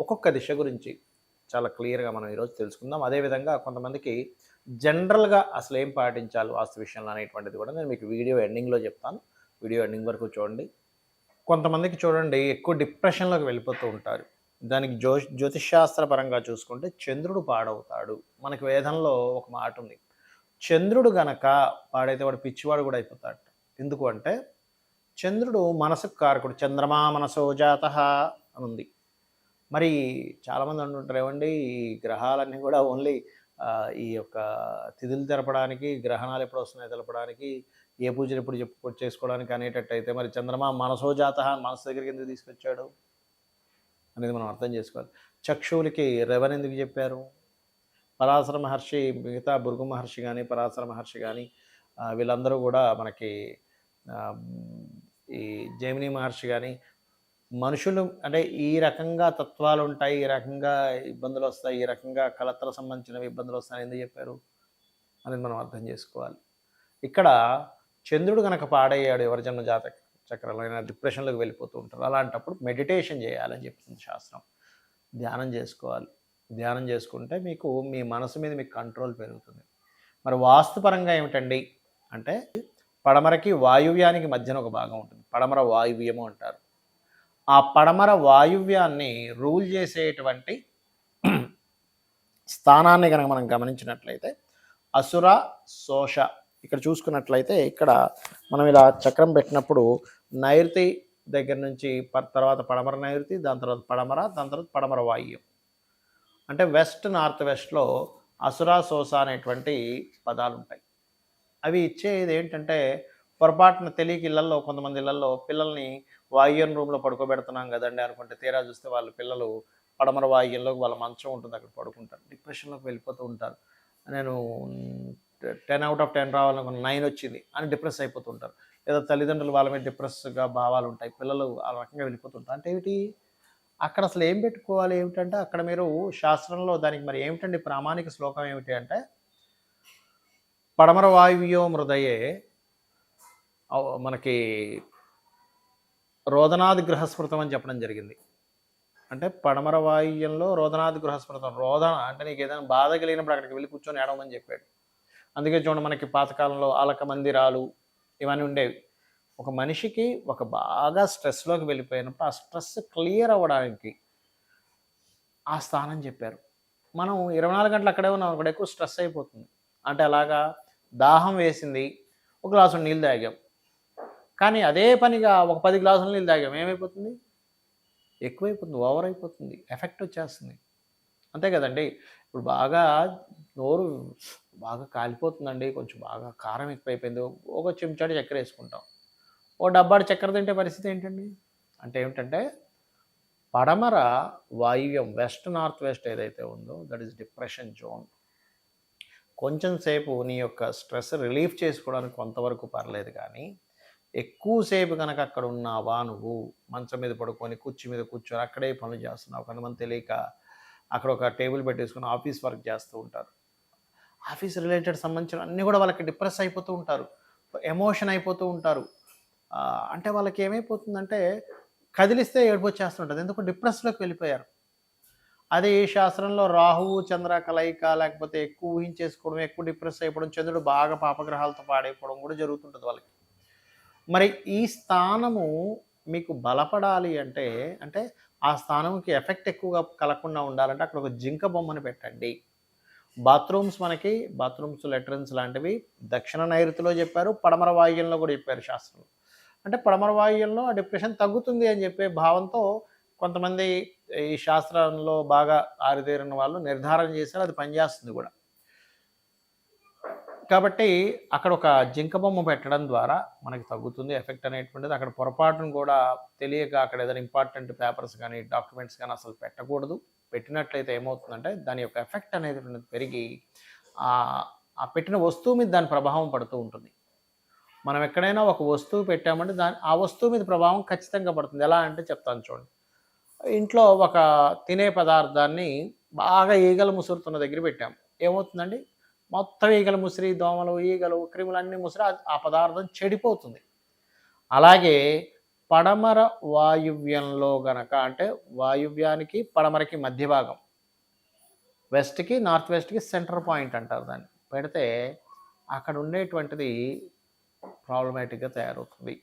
ఒక్కొక్క దిశ గురించి చాలా క్లియర్గా మనం ఈరోజు తెలుసుకుందాం. అదేవిధంగా కొంతమందికి జనరల్గా అసలు ఏం పాటించాలి వాస్తు విషయంలో అనేటువంటిది కూడా నేను మీకు వీడియో ఎండింగ్లో చెప్తాను. వీడియో ఎండింగ్ వరకు చూడండి. కొంతమందికి చూడండి ఎక్కువ డిప్రెషన్లోకి వెళ్ళిపోతూ ఉంటారు. దానికి జ్యో జ్యోతిష్శాస్త్ర పరంగా చూసుకుంటే చంద్రుడు పాడవుతాడు. మనకి వేదంలో ఒక మాట ఉంది. చంద్రుడు గనక పాడైతే వాడు పిచ్చివాడు కూడా అయిపోతాడు. ఎందుకు అంటే చంద్రుడు మనసుకు కారకుడు. చంద్రమా మనసో జాత అని ఉంది. మరి చాలామంది అంటుంటారు ఏమండి ఈ గ్రహాలన్నీ కూడా ఓన్లీ ఈ యొక్క తిథులు తెలపడానికి గ్రహణాలు ఎప్పుడు వస్తున్నాయో తెలపడానికి ఏ పూజలు ఎప్పుడు చెప్పు చేసుకోవడానికి అనేటట్టు అయితే మరి చంద్రమా మనసో జాత మనసు దగ్గరికి ఎందుకు తీసుకొచ్చాడు? అనేది మనం అర్థం చేసుకోవాలి. చక్షువులకి రెవెన్ ఎందుకు చెప్పారు? పరాశర మహర్షి మిగతా భృగు మహర్షి కానీ పరాశర మహర్షి కానీ వీళ్ళందరూ కూడా మనకి ఈ జైమిని మహర్షి కానీ మనుషులు అంటే ఈ రకంగా తత్వాలు ఉంటాయి ఈ రకంగా ఇబ్బందులు వస్తాయి ఈ రకంగా కలతల సంబంధించిన ఇబ్బందులు వస్తాయని ఎందుకు చెప్పారు? అనేది మనం అర్థం చేసుకోవాలి. ఇక్కడ చంద్రుడు కనుక పాడయ్యాడు ఎవరి జన్మ జాతక చక్రంలో అయినా డిప్రెషన్లోకి వెళ్ళిపోతూ ఉంటారు అలాంటప్పుడు మెడిటేషన్ చేయాలని చెప్తుంది శాస్త్రం. ధ్యానం చేసుకోవాలి. ధ్యానం చేసుకుంటే మీకు మీ మనసు మీద మీకు కంట్రోల్ పెరుగుతుంది. మరి వాస్తుపరంగా ఏమిటండి? అంటే పడమరకి వాయువ్యానికి మధ్యన ఒక భాగం ఉంటుంది. పడమర వాయువ్యము అంటారు. ఆ పడమర వాయువ్యాన్ని రూల్ చేసేటువంటి స్థానాన్ని కనుక మనం గమనించినట్లయితే అసుర శోష ఇక్కడ చూసుకున్నట్లయితే ఇక్కడ మనం ఇలా చక్రం పెట్టినప్పుడు నైరుతి దగ్గర నుంచి తర్వాత పడమర నైరుతి దాని తర్వాత పడమర దాని తర్వాత పడమర వాయువ్యం. అంటే వెస్ట్ నార్త్ వెస్ట్లో అసురా సోస అనేటువంటి పదాలు ఉంటాయి అవి ఇచ్చేది ఏంటంటే పొరపాటున తెలియక ఇళ్ళల్లో కొంతమంది ఇళ్ళలో పిల్లల్ని వాయువ్యం రూమ్లో పడుకోబెడుతున్నాం కదండి అనుకుంటే తీరా చూస్తే వాళ్ళ పిల్లలు పడమర వాయువ్యంలోకి వాళ్ళ మంచం ఉంటుంది అక్కడ పడుకుంటారు. డిప్రెషన్లోకి వెళ్ళిపోతూ ఉంటారు. నేను టెన్ అవుట్ ఆఫ్ టెన్ రావాలనుకున్న నైన్ వచ్చింది అని డిప్రెస్ అయిపోతుంటారు లేదా తల్లిదండ్రులు వాళ్ళ మీద డిప్రెస్గా భావాలు ఉంటాయి. పిల్లలు ఆ రకంగా వెళ్ళిపోతుంటారు అంటే ఏమిటి? అక్కడ అసలు ఏం పెట్టుకోవాలి? ఏమిటంటే అక్కడ మీరు శాస్త్రంలో దానికి మరి ఏమిటండి ప్రామాణిక శ్లోకం ఏమిటి అంటే పడమర వాయువ్యో మృదయే మనకి రోదనాది గృహస్మృతం అని చెప్పడం జరిగింది. అంటే పడమర వాయువ్యంలో రోదనాది గృహస్మృతం రోదన అంటే నీకు ఏదైనా బాధ కలిగినప్పుడు అక్కడికి వెళ్ళి కూర్చొని ఏడవమని చెప్పాడు. అందుకే చూడండి మనకి పాతకాలంలో ఆలక మందిరాలు ఇవన్నీ ఉండేవి. ఒక మనిషికి ఒక బాగా స్ట్రెస్లోకి వెళ్ళిపోయినప్పుడు ఆ స్ట్రెస్ క్లియర్ అవ్వడానికి ఆ స్థానం చెప్పారు. మనం ఇరవై నాలుగు గంటలు అక్కడే ఉన్నాం అక్కడ ఎక్కువ స్ట్రెస్ అయిపోతుంది. అంటే అలాగా దాహం వేసింది ఒక గ్లాసు నీళ్ళు తాగాం. కానీ అదే పనిగా ఒక పది గ్లాసుల నీళ్ళు తాగాం. ఏమైపోతుంది? ఎక్కువైపోతుంది ఓవర్ అయిపోతుంది ఎఫెక్ట్ వచ్చేస్తుంది. అంతే కదండి. ఇప్పుడు బాగా నోరు బాగా కాలిపోతుందండి కొంచెం బాగా కారం ఎక్కువైపోయింది. ఒక చెంచాడు చక్కెర వేసుకుంటాం. ఓ డబ్బాడు చక్కెర తింటే పరిస్థితి ఏంటండి? అంటే ఏమిటంటే పడమర వాయువ్యం వెస్ట్ నార్త్ వెస్ట్ ఏదైతే ఉందో దట్ ఈస్ డిప్రెషన్ జోన్. కొంచెం సేపు నీ యొక్క స్ట్రెస్ రిలీఫ్ చేసుకోవడానికి కొంతవరకు పర్లేదు కానీ ఎక్కువసేపు కనుక అక్కడ ఉన్నావా నువ్వు? మంచం మీద పడుకొని కుర్చీ మీద కూర్చొని అక్కడే పనులు చేస్తున్నావు. కొంతమంది తెలియక అక్కడ ఒక టేబుల్ పెట్టేసుకుని ఆఫీస్ వర్క్ చేస్తూ ఉంటారు. ఆఫీస్ రిలేటెడ్ సంబంధించిన అన్నీ కూడా వాళ్ళకి డిప్రెస్ అయిపోతూ ఉంటారు. ఎమోషన్ అయిపోతూ ఉంటారు. అంటే వాళ్ళకి ఏమైపోతుందంటే కదిలిస్తే ఏడుపు వచ్చేస్తుంటుంది ఎందుకు డిప్రెస్లోకి వెళ్ళిపోయారు. అదే ఈ శాస్త్రంలో రాహువు చంద్ర కలయిక లేకపోతే ఎక్కువ ఊహించేసుకోవడం ఎక్కువ డిప్రెస్ అయిపోవడం చంద్రుడు బాగా పాపగ్రహాలతో పాడైపోవడం కూడా జరుగుతుంటుంది వాళ్ళకి. మరి ఈ స్థానము మీకు బలపడాలి అంటే అంటే ఆ స్థానంకి ఎఫెక్ట్ ఎక్కువగా కలగకుండా ఉండాలంటే అక్కడ ఒక జింక బొమ్మను పెట్టండి. బాత్రూమ్స్ మనకి బాత్రూమ్స్ లెట్రిన్స్ లాంటివి దక్షిణ నైరుతిలో చెప్పారు పడమర వాయువ్యంలో కూడా చెప్పారు శాస్త్రంలో. అంటే పడమర వాయువ్యంలో ఆ డిప్రెషన్ తగ్గుతుంది అని చెప్పే భావంతో కొంతమంది ఈ శాస్త్రంలో బాగా ఆరితేరిన వాళ్ళు నిర్ధారణ చేశారు అది పనిచేస్తుంది కూడా. కాబట్టి అక్కడ ఒక జింక బొమ్మ పెట్టడం ద్వారా మనకి తగ్గుతుంది ఎఫెక్ట్ అనేటువంటిది. అక్కడ పొరపాటును కూడా తెలియక అక్కడ ఏదైనా ఇంపార్టెంట్ పేపర్స్ కానీ డాక్యుమెంట్స్ కానీ అసలు పెట్టకూడదు. పెట్టినట్లయితే ఏమవుతుందంటే దాని యొక్క ఎఫెక్ట్ అనేది పెరిగి ఆ పెట్టిన వస్తువు మీద దాని ప్రభావం పడుతూ ఉంటుంది. మనం ఎక్కడైనా ఒక వస్తువు పెట్టామంటే దాని ఆ వస్తువు మీద ప్రభావం ఖచ్చితంగా పడుతుంది. ఎలా అంటే చెప్తాను చూడండి. ఇంట్లో ఒక తినే పదార్థాన్ని బాగా ఈగలు ముసురుతున్న దగ్గర పెట్టాం. ఏమవుతుందండి? మొత్తం ఈగలు ముసిరి దోమలు ఈగలు క్రిములు అన్నీ ముసిరి ఆ పదార్థం చెడిపోతుంది. అలాగే పడమర వాయువ్యంలో గనక అంటే వాయువ్యానికి పడమరకి మధ్య భాగం వెస్ట్కి నార్త్ వెస్ట్కి సెంటర్ పాయింట్ అంటారు దాన్ని. పెడితే అక్కడ ఉండేటువంటిది ప్రాబ్లమేటిక్గా తయారవుతుంది.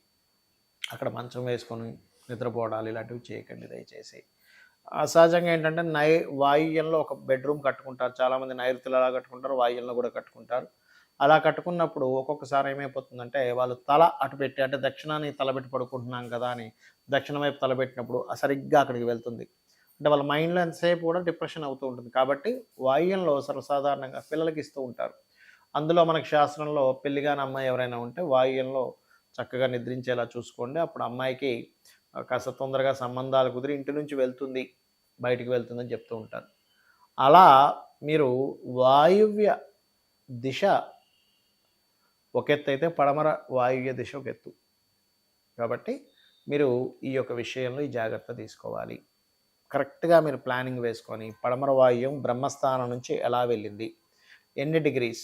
అక్కడ మంచం వేసుకొని నిద్రపోవడాలు ఇలాంటివి చేయకండి దయచేసి. సహజంగా ఏంటంటే నై వాయువ్యంలో ఒక బెడ్రూమ్ కట్టుకుంటారు. చాలామంది నైరుతులు అలా కట్టుకుంటారు వాయువ్యంలో కూడా కట్టుకుంటారు. అలా కట్టుకున్నప్పుడు ఒక్కొక్కసారి ఏమైపోతుందంటే వాళ్ళు తల అటు పెట్టి అంటే దక్షిణాన్ని తలబెట్టి పడుకుంటున్నాం కదా అని దక్షిణం వైపు తలబెట్టినప్పుడు సరిగ్గా అక్కడికి వెళ్తుంది. అంటే వాళ్ళ మైండ్లో ఎంతసేపు కూడా డిప్రెషన్ అవుతూ ఉంటుంది. కాబట్టి వాయువ్యంలో సర్వసాధారణంగా పిల్లలకి ఇస్తూ ఉంటారు. అందులో మనకి శాస్త్రంలో పెళ్ళిగాని అమ్మాయి ఎవరైనా ఉంటే వాయువ్యంలో చక్కగా నిద్రించేలా చూసుకోండి. అప్పుడు అమ్మాయికి కాస్త తొందరగా సంబంధాలు కుదిరి ఇంటి నుంచి వెళ్తుంది బయటికి వెళ్తుందని చెప్తూ ఉంటారు అలా మీరు వాయువ్య దిశ ఒక ఎత్తు అయితే పడమర వాయువ్య దిశ ఒక ఎత్తు. కాబట్టి మీరు ఈ యొక్క విషయంలో ఈ జాగ్రత్త తీసుకోవాలి. కరెక్ట్గా మీరు ప్లానింగ్ వేసుకొని పడమర వాయువ్యం బ్రహ్మస్థానం నుంచి ఎలా వెళ్ళింది ఎన్ని డిగ్రీస్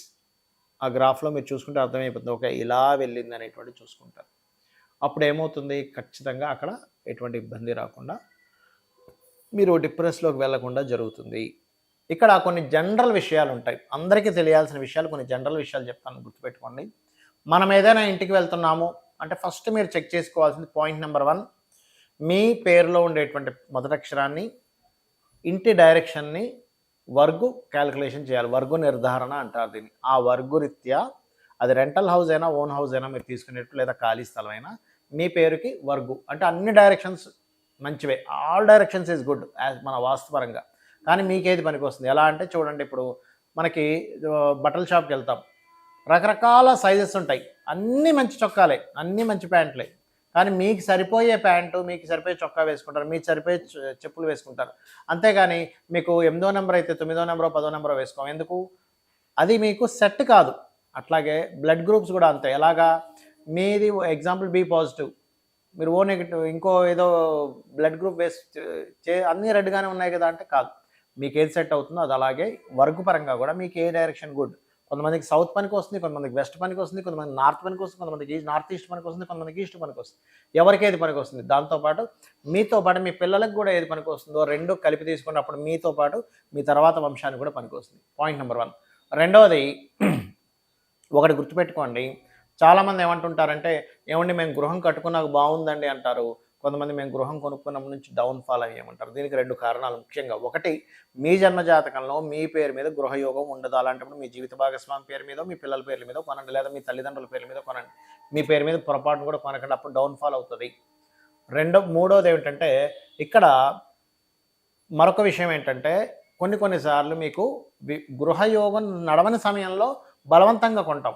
ఆ గ్రాఫ్లో మీరు చూసుకుంటే అర్థమైపోతుంది. ఒక ఇలా వెళ్ళింది అనేటువంటి చూసుకుంటారు. అప్పుడు ఏమవుతుంది ఖచ్చితంగా అక్కడ ఎటువంటి ఇబ్బంది రాకుండా మీరు డిప్రెస్లోకి వెళ్ళకుండా జరుగుతుంది. ఇక్కడ కొన్ని జనరల్ విషయాలు ఉంటాయి. అందరికీ తెలియాల్సిన విషయాలు కొన్ని జనరల్ విషయాలు చెప్తాను గుర్తుపెట్టుకోండి. మనం ఏదైనా ఇంటికి వెళ్తున్నాము అంటే ఫస్ట్ మీరు చెక్ చేసుకోవాల్సింది పాయింట్ నెంబర్ వన్ మీ పేరులో ఉండేటువంటి మొదటక్షరాన్ని ఇంటి డైరెక్షన్ని వర్గు క్యాలిక్యులేషన్ చేయాలి. వర్గు నిర్ధారణ అంటారు దీన్ని. ఆ వర్గు రీత్యా అది రెంటల్ హౌస్ అయినా ఓన్ హౌస్ అయినా మీరు తీసుకునేట్టు లేదా ఖాళీ స్థలం అయినా మీ పేరుకి వర్గు. అంటే అన్ని డైరెక్షన్స్ మంచివే. All directions is good as మన వాస్తుపరంగా. కానీ మీకేది పనికి వస్తుంది ఎలా అంటే చూడండి ఇప్పుడు మనకి బట్టల షాప్కి వెళ్తాం. రకరకాల సైజెస్ ఉంటాయి. అన్నీ మంచి చొక్కాలే. అన్నీ మంచి ప్యాంట్లే. కానీ మీకు సరిపోయే ప్యాంటు మీకు సరిపోయే చొక్కా వేసుకుంటారు. మీకు సరిపోయే చెప్పులు వేసుకుంటారు. అంతేగాని మీకు ఎనిమిదో నెంబర్ అయితే తొమ్మిదో నెంబరో పదో నెంబరో వేసుకోం. ఎందుకు? అది మీకు సెట్ కాదు. అట్లాగే బ్లడ్ గ్రూప్స్ కూడా అంతే. ఎలాగా? మీది ఎగ్జాంపుల్ బి పాజిటివ్ మీరు ఓ నెగిటివ్ ఇంకో ఏదో బ్లడ్ గ్రూప్ వేస్ట్ చే అన్నీ రెడ్గానే ఉన్నాయి కదా అంటే కాదు. మీకు ఏది సెట్ అవుతుందో అది అలాగే వర్క్ పరంగా కూడా మీకు ఏ డైరెక్షన్ గుడ్ కొంతమందికి సౌత్ పనికి వస్తుంది కొంతమందికి వెస్ట్ పనికి వస్తుంది కొంతమంది నార్త్ పనికి వస్తుంది కొంతమందికి నార్త్ ఈస్ట్ పనికి వస్తుంది కొంతమందికి ఈస్ట్ పనికి వస్తుంది. ఎవరికి ఏది పనికి వస్తుంది? దాంతోపాటు మీతో పాటు మీ పిల్లలకు కూడా ఏది పనికి వస్తుందో రెండు కలిపి తీసుకున్నప్పుడు మీతో పాటు మీ తర్వాత వంశానికి కూడా పనికి వస్తుంది. పాయింట్ నెంబర్ వన్ రెండవది ఒకటి గుర్తుపెట్టుకోండి. చాలామంది ఏమంటుంటారంటే ఏమండి మేము గృహం కట్టుకున్నాక బాగుందండి అంటారు. కొంతమంది మేము గృహం కొనుక్కున్న నుంచి డౌన్ ఫాల్ అయ్యామంటారు. దీనికి రెండు కారణాలు ముఖ్యంగా. ఒకటి మీ జన్మ జాతకంలో మీ పేరు మీద గృహయోగం ఉండదు? అలాంటప్పుడు మీ జీవిత భాగస్వామి పేరు మీద మీ పిల్లల పేర్ల మీద కొనండి లేదా మీ తల్లిదండ్రుల పేరు మీద కొనండి. మీ పేరు మీద పొరపాటును కూడా కొనకండి అప్పుడు డౌన్ ఫాల్ అవుతుంది. రెండో మూడోది ఏమిటంటే ఇక్కడ మరొక విషయం ఏంటంటే కొన్ని కొన్నిసార్లు మీకు గృహయోగం నడవని సమయంలో బలవంతంగా కొంటాం.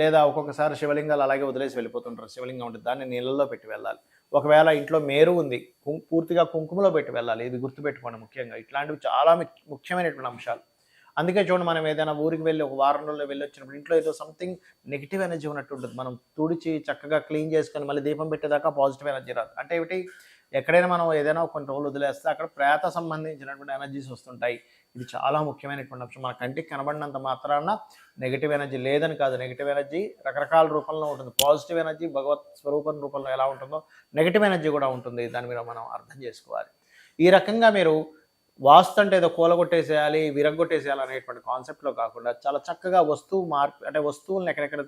లేదా ఒక్కొక్కసారి శివలింగాలు అలాగే వదిలేసి వెళ్ళిపోతుంటారు. శివలింగం ఉంటుంది దాన్ని నీళ్ళల్లో పెట్టి వెళ్ళాలి. ఒకవేళ ఇంట్లో మేరు ఉంది పూర్తిగా కుంకుమలో పెట్టి వెళ్ళాలి ఇది గుర్తుపెట్టుకోండి ముఖ్యంగా. ఇట్లాంటివి చాలా ముఖ్యమైనటువంటి అంశాలు. అందుకే చూడండి మనం ఏదైనా ఊరికి వెళ్ళి ఒక వారం రోజుల్లో వెళ్ళి వచ్చినప్పుడు ఇంట్లో ఏదో సంథింగ్ నెగిటివ్ ఎనర్జీ ఉన్నట్టు ఉంటుంది. మనం తుడిచి చక్కగా క్లీన్ చేసుకొని మళ్ళీ దీపం పెట్టేదాకా పాజిటివ్ ఎనర్జీ రాదు. అంటే ఏమిటి? ఎక్కడైనా మనం ఏదైనా కొన్ని రోజులు వదిలేస్తే అక్కడ ప్రేత సంబంధించినటువంటి ఎనర్జీస్ వస్తుంటాయి. ఇది చాలా ముఖ్యమైనటువంటి అంశం. మన కంటికి కనబడినంత మాత్రాన నెగిటివ్ ఎనర్జీ లేదని కాదు. నెగిటివ్ ఎనర్జీ రకరకాల రూపంలో ఉంటుంది. పాజిటివ్ ఎనర్జీ భగవత్ స్వరూపం రూపంలో ఎలా ఉంటుందో నెగిటివ్ ఎనర్జీ కూడా ఉంటుంది. దాని మీద మనం అర్థం చేసుకోవాలి. ఈ రకంగా మీరు వాస్తు అంటే ఏదో కూలగొట్టేసేయాలి విరగొట్టేసేయాలి అనేటువంటి కాన్సెప్ట్లో కాకుండా చాలా చక్కగా వస్తువు మార్పు అంటే వస్తువులను ఎక్కడెక్కడ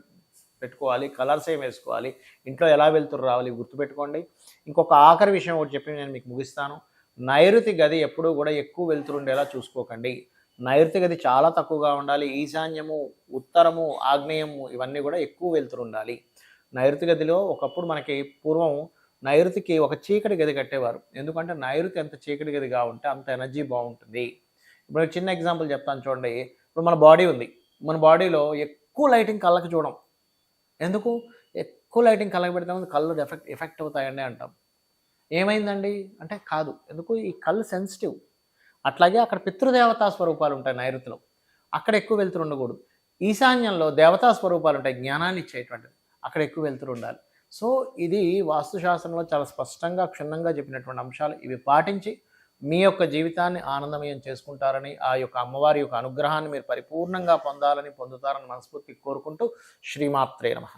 పెట్టుకోవాలి కలర్స్ ఏం వేసుకోవాలి ఇంట్లో ఎలా వెళ్తురు రావాలి గుర్తుపెట్టుకోండి. ఇంకొక ఆఖరి విషయం ఒకటి చెప్పి నేను మీకు ముగిస్తాను. నైరుతి గది ఎప్పుడూ కూడా ఎక్కువ వెళ్తుండేలా చూసుకోకండి. నైరుతి గది చాలా తక్కువగా ఉండాలి. ఈశాన్యము ఉత్తరము ఆగ్నేయము ఇవన్నీ కూడా ఎక్కువ వెళ్తురు ఉండాలి. నైరుతి గదిలో ఒకప్పుడు మనకి పూర్వం నైరుతికి ఒక చీకటి గది కట్టేవారు. ఎందుకంటే నైరుతి ఎంత చీకటి గదిగా ఉంటే అంత ఎనర్జీ బాగుంటుంది. ఇప్పుడు చిన్న ఎగ్జాంపుల్ చెప్తాను చూడండి. ఇప్పుడు మన బాడీ ఉంది. మన బాడీలో ఎక్కువ లైటింగ్ కళ్ళకి చూడం. ఎందుకు? ఎక్కువ లైటింగ్ కళ్ళకి పెడితే ముందు కళ్ళు ఎఫెక్ట్ ఎఫెక్ట్ అవుతాయండి అంటాం. ఏమైందండి? అంటే కాదు. ఎందుకు? ఈ కళ్ళు సెన్సిటివ్ అట్లాగే అక్కడ పితృదేవతా స్వరూపాలు ఉంటాయి నైరుతిలో. అక్కడ ఎక్కువ వెళ్తురు ఉండకూడదు. ఈశాన్యంలో దేవతా స్వరూపాలు ఉంటాయి జ్ఞానాన్ని ఇచ్చేటువంటిది అక్కడ ఎక్కువ వెళ్తురు ఉండాలి. సో ఇది వాస్తుశాస్త్రంలో చాలా స్పష్టంగా క్షుణ్ణంగా చెప్పినటువంటి అంశాలు. ఇవి పాటించి మీ యొక్క జీవితాన్ని ఆనందమయం చేసుకుంటారని ఆ యొక్క అమ్మవారి యొక్క అనుగ్రహాన్ని మీరు పరిపూర్ణంగా పొందాలని పొందుతారని మనస్ఫూర్తి కోరుకుంటూ శ్రీమాత్రే నమః.